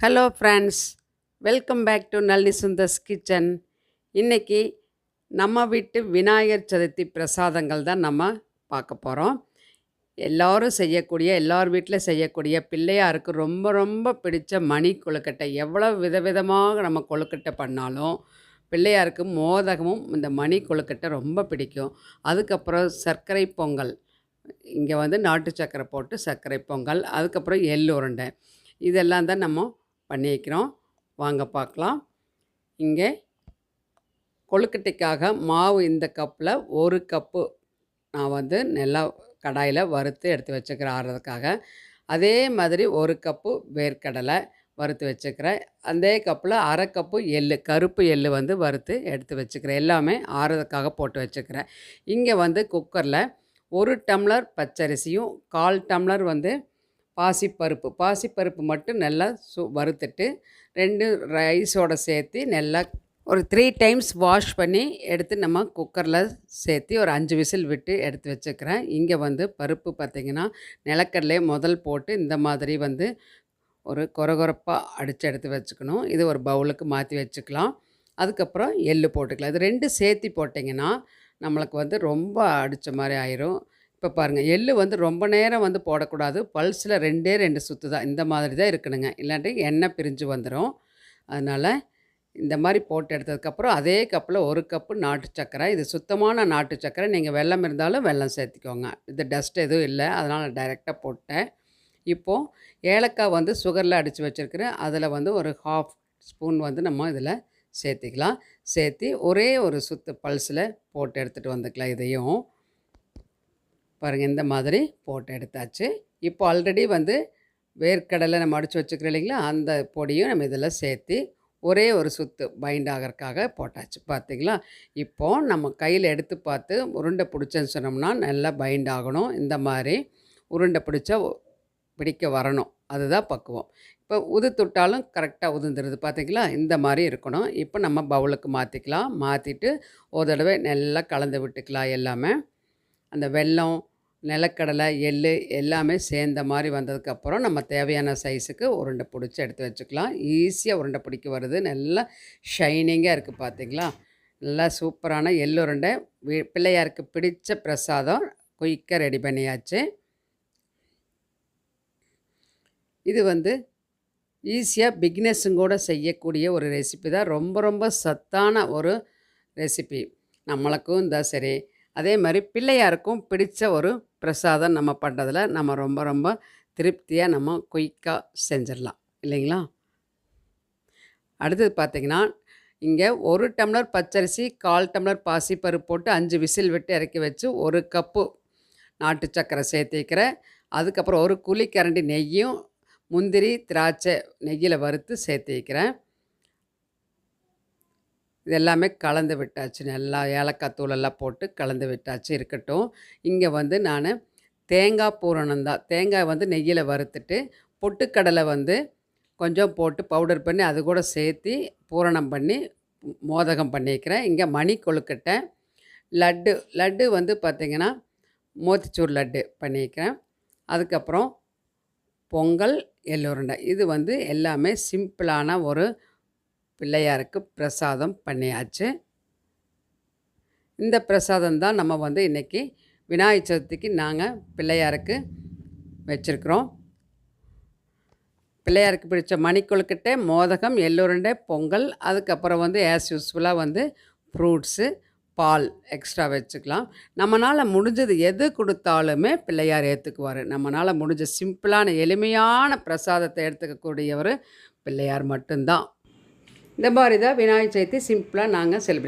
Hello friends welcome back to Nalli Sundar's kitchen இன்றைக்கி நம்ம வீட்டு விநாயகர் சதுர்த்தி பிரசாதங்கள் தான் நம்ம பார்க்க போகிறோம் எல்லோரும் செய்யக்கூடிய எல்லார் வீட்டில் செய்யக்கூடிய பிள்ளையாருக்கு ரொம்ப ரொம்ப பிடிச்ச மணி கொழுக்கட்டை. எவ்வளோ விதவிதமாக நம்ம கொழுக்கட்டை பண்ணாலும் பிள்ளையாருக்கு மோதகமும் இந்த மணி கொழுக்கட்டை ரொம்ப பிடிக்கும். அதுக்கப்புறம் சர்க்கரை பொங்கல். இங்கே வந்து நாட்டு சர்க்கரை போட்டு சர்க்கரை பொங்கல். அதுக்கப்புறம் எள்ளு உருண்டை. இதெல்லாம் தான் நம்ம பண்ணிக்கிறோம் வாங்க பார்க்கலாம். இங்கே கொழுக்கட்டைக்காக மாவு இந்த கப்பில் ஒரு கப்பு நான் வந்து நல்லா கடாயில் வறுத்து எடுத்து வச்சுக்கிறேன் ஆறுறதுக்காக அதே மாதிரி ஒரு கப்பு வேர்க்கடலை வறுத்து வச்சுக்கிறேன் அதே கப்பில் அரை கப்பு எள்ளு கருப்பு எள்ளு வந்து வறுத்து எடுத்து வச்சுக்கிறேன் எல்லாமே ஆறுறதுக்காக போட்டு வச்சுக்கிறேன் இங்கே வந்து குக்கரில் ஒரு டம்ளர் பச்சரிசியும் கால் டம்ளர் வந்து பாசிப்பருப்பு. பாசிப்பருப்பு மட்டும் நல்லா சு வறுத்துட்டு ரெண்டு ரைஸோடு சேர்த்து நல்லா ஒரு த்ரீ டைம்ஸ் வாஷ் பண்ணி எடுத்து நம்ம குக்கரில் சேர்த்து ஒரு அஞ்சு விசில் விட்டு எடுத்து வச்சுக்கிறேன். இங்கே வந்து பருப்பு பார்த்திங்கன்னா நிலக்கடலையே முதல் போட்டு இந்த மாதிரி வந்து ஒரு கொரகொரப்பாக அடித்து எடுத்து வச்சுக்கணும். இது ஒரு பவுலுக்கு மாற்றி வச்சுக்கலாம். அதுக்கப்புறம் எள்ளு போட்டுக்கலாம். இது ரெண்டு சேர்த்தி போட்டிங்கன்னா நம்மளுக்கு வந்து ரொம்ப அடித்த மாதிரி ஆயிரும். இப்போ பாருங்கள் எள்ளு வந்து ரொம்ப நேரம் வந்து போடக்கூடாது. பல்ஸில் ரெண்டே ரெண்டு சுற்று தான். இந்த மாதிரி தான் இருக்கணுங்க. இல்லாட்டி எண்ணெய் பிரிஞ்சு வந்துடும் அதனால் இந்த மாதிரி போட்டு எடுத்ததுக்கப்புறம் அதே கப்பில் ஒரு கப்பு நாட்டு சக்கரை. இது சுத்தமான நாட்டு சக்கரை. நீங்கள் வெள்ளம் இருந்தாலும் வெல்லம் சேர்த்துக்கோங்க. இது டஸ்ட் எதுவும் இல்லை. அதனால் டைரெக்டாக போட்டேன். இப்போது ஏலக்காய் வந்து சுகரில் அடித்து வச்சுருக்கிறேன். அதில் வந்து ஒரு ஹாஃப் ஸ்பூன் வந்து நம்ம இதில் சேர்த்திக்கலாம். சேர்த்து ஒரே ஒரு சுத்து பல்ஸில் போட்டு எடுத்துகிட்டு வந்துக்கலாம் இதையும். பாருங்கள் இந்த மாதிரி போட்டு எடுத்தாச்சு. இப்போ ஆல்ரெடி வந்து வேர்க்கடலை நம்ம அடித்து வச்சுக்கிறோம் இல்லைங்களா? அந்த பொடியும் நம்ம இதில் சேர்த்து ஒரே ஒரு சுத்து பைண்ட் ஆகிறதுக்காக போட்டாச்சு. பார்த்தீங்களா? இப்போது நம்ம கையில் எடுத்து பார்த்து உருண்டை பிடிச்சேன்னு சொன்னோம்னா நல்லா பைண்ட் ஆகணும். இந்த மாதிரி உருண்டை பிடிச்சா பிடிக்க வரணும். அதுதான் பக்குவம். இப்போ உது தொட்டாலும் கரெக்டாக உதுந்துருது பார்த்தீங்களா? இந்த மாதிரி இருக்கணும். இப்போ நம்ம பவுலுக்கு மாற்றிக்கலாம் மாற்றிட்டு ஒரு தடவை நல்லா கலந்து விட்டுக்கலாம் எல்லாமே. அந்த வெல்லம் நிலக்கடலை எள் எல்லாமே சேர்ந்த மாதிரி வந்ததுக்கப்புறம் நம்ம தேவையான சைஸுக்கு உருண்டை பிடிச்சி எடுத்து வச்சுக்கலாம். ஈஸியாக உருண்டை பிடிக்க வருது. நல்லா ஷைனிங்காக இருக்குது பார்த்தீங்களா நல்லா சூப்பரான எள் உருண்டை. பிள்ளையாருக்கு பிடித்த பிரசாதம் குயிக்காக ரெடி பண்ணியாச்சு. இது வந்து ஈஸியாக பிக்னஸுங்கூட செய்யக்கூடிய ஒரு ரெசிபி தான். ரொம்ப ரொம்ப சத்தான ஒரு ரெசிபி நம்மளுக்கும் இருந்தால் சரி. அதே மாதிரி பிள்ளையாருக்கும் பிடிச்ச ஒரு பிரசாதம் நம்ம பண்ணுறதில் நம்ம ரொம்ப ரொம்ப திருப்தியாக நம்ம குயிக்காக செஞ்சிடலாம். இல்லைங்களா? அடுத்தது பார்த்திங்கன்னா இங்கே ஒரு டம்ளர் பச்சரிசி கால் டம்ளர் பாசிப்பருப்பு போட்டு அஞ்சு விசில் விட்டு இறக்கி வச்சு ஒரு கப்பு நாட்டு சக்கரை சேர்த்திக்கிறேன் அதுக்கப்புறம் ஒரு குழிக்கரண்டி நெய்யும் முந்திரி திராட்சை நெய்யில் வறுத்து சேர்த்திக்கிறேன் இது எல்லாமே கலந்து விட்டாச்சு நல்லா ஏலக்காய் தூளெல்லாம் போட்டு கலந்து விட்டாச்சு. இருக்கட்டும். இங்கே வந்து நான் தேங்காய் பூரணம் தான். தேங்காய் வந்து நெய்யில் வறுத்துட்டு பொட்டுக்கடலை வந்து கொஞ்சம் போட்டு பவுடர் பண்ணி அது கூட சேர்த்து பூரணம் பண்ணி மோதகம் பண்ணிக்கிறேன். இங்கே மணி கொழுக்கட்டை லட்டு லட்டு வந்து பார்த்திங்கன்னா மோத்திச்சூர் லட்டு பண்ணிக்கிறேன். அதுக்கப்புறம் பொங்கல் எள்ளுருண்டை இது வந்து எல்லாமே சிம்பிளான ஒரு பிள்ளையாருக்கு பிரசாதம் பண்ணியாச்சு. இந்த பிரசாதம் தான் நம்ம வந்து இன்றைக்கி விநாயகர் சதுர்த்திக்கு நாங்கள் பிள்ளையாருக்கு வச்சுருக்குறோம். பிள்ளையாருக்கு பிடிச்ச மணிக்கொழுக்கட்டை மோதகம் எள்ளுருண்டை பொங்கல் அதுக்கப்புறம் வந்து ஆஸ் யூஸ்ஃபுல்லாக வந்து ஃப்ரூட்ஸு பால் எக்ஸ்ட்ரா வச்சுக்கலாம். நம்மளால் முடிஞ்சது எது கொடுத்தாலுமே பிள்ளையார் ஏற்றுக்குவார் நம்மளால் முடிஞ்ச சிம்பிளான எளிமையான பிரசாதத்தை எடுத்துக்கக்கூடியவர் பிள்ளையார் மட்டும்தான். இந்த மாதிரி தான் விநாயகர் சதுர்த்தி சிம்பிளாக நாங்கள் செலிப்ரேட்